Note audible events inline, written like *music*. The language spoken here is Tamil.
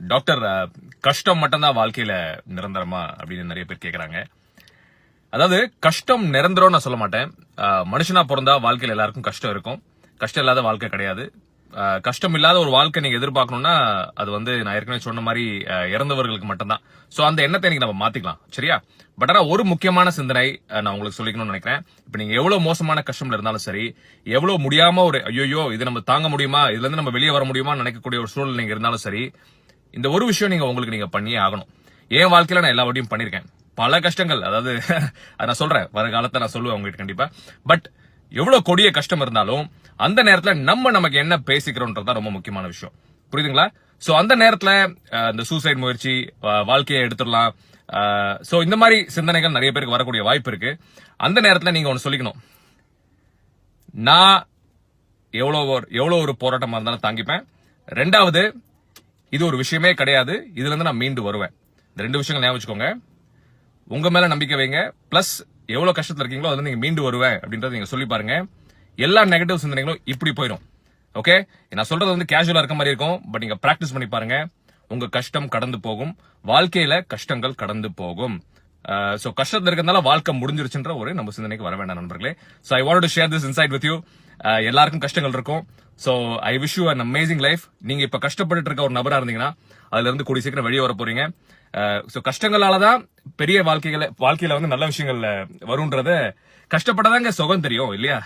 டாக்டர் கஷ்டம் மட்டும்தான் வாழ்க்கையில நிரந்தரமா அப்படின்னு நிறைய பேர் கேக்குறாங்க. அதாவது கஷ்டம் நிரந்தரம் நான் சொல்ல மாட்டேன். மனுஷனா பிறந்தா வாழ்க்கையில எல்லாருக்கும் கஷ்டம் இருக்கும். கஷ்டம் இல்லாத வாழ்க்கை கிடையாது. கஷ்டம் இல்லாத ஒரு வாழ்க்கை நீங்க எதிர்பார்க்கணும்னா அது வந்து நான் ஏற்கனவே சொன்ன மாதிரி இறந்தவர்களுக்கு மட்டும்தான். சோ அந்த எண்ணத்தை நீங்க நம்ம மாத்திக்கலாம். சரியா? பட் ஆனா ஒரு முக்கியமான சிந்தனை நான் உங்களுக்கு சொல்லிக்கணும்னு நினைக்கிறேன். இப்ப நீங்க எவ்வளவு மோசமான கஷ்டம்ல இருந்தாலும் சரி எவ்வளவு முடியாம ஒரு ஐயோயோ இது நம்ம தாங்க முடியுமா? இதுல இருந்து நம்ம வெளியே வர முடியுமா நினைக்கக்கூடிய ஒரு சூழல் நீங்க இருந்தாலும் சரி இந்த ஒரு விஷயம் நீங்க உங்களுக்கு நீங்க பண்ணியே ஆகணும். என் வாழ்க்கையில நான் எல்லா வாட்டியும் பண்ணிருக்கேன். பல கஷ்டங்கள் அதாவது அதை *laughs* நான் சொல்றேன் வருங்காலத்தை நான் சொல்லுவேன் உங்ககிட்ட கண்டிப்பா. பட் எவ்வளவு கொடிய கஷ்டம் இருந்தாலும் அந்த நேரத்துல நம்ம நமக்கு என்ன பேசிக்கிறோம்ன்றதுதான் ரொம்ப முக்கியமான விஷயம். புரியுதுங்களா? சோ அந்த நேரத்துல இந்த சூசைட் முயற்சி வாழ்க்கையை எடுத்துடலாம். சோ இந்த மாதிரி சிந்தனைகள் நிறைய பேருக்கு வரக்கூடிய வாய்ப்பு இருக்கு. அந்த நேரத்துல நீங்க ஒன்னு சொல்லிக்கணும். நான் எவ்வளவு ஒரு எவ்வளவு ஒரு போராட்டமா இருந்தாலும் தாங்கிப்பேன். ரெண்டாவது இது ஒரு விஷயமே கிடையாது. இதுல இருந்து நான் மீண்டு வருவேன். இந்த ரெண்டு விஷயங்கள் ஞாபகம் வச்சுக்கோங்க. உங்க மேல நம்பிக்கை வைங்க. பிளஸ் எவ்வளவு கஷ்டத்துல இருக்கீங்களோ அதுல நீங்க மீண்டு வருவேன் அப்படின்றத நீங்க சொல்லி பாருங்க. எல்லா நெகட்டிவ் சிந்தனைகளும் இப்படி போயிடும். ஓகே நான் சொல்றது வந்து கேஷுவலா இருக்க மாதிரி இருக்கும். பட் நீங்க பிராக்டிஸ் பண்ணி பாருங்க. உங்க கஷ்டம் கடந்து போகும். வாழ்க்கையில கஷ்டங்கள் கடந்து போகும். Uh, சோ கஷ்டத்துல இருக்கிறதுனால வாழ்க்கை முடிஞ்சிருச்சுன்ற ஒரு நம்ம சிந்தனைக்கு வர வேண்டாம் நண்பர்களே. So I want to share this insight with you எல்லாருக்கும் கஷ்டங்கள் இருக்கும். So I wish you an amazing life நீங்க இப்ப கஷ்டப்பட்டு இருக்க ஒரு நபரா இருந்தீங்கன்னா அதுல இருந்து கூடிய சீக்கிரம் வெளியே வர போறீங்க. ஸோ கஷ்டங்களால தான் பெரிய வாழ்க்கைகளை வாழ்க்கையில வந்து நல்ல விஷயங்கள் வரும்ன்றத கஷ்டப்பட்டதாங்க சுகம் தெரியும் இல்லையா?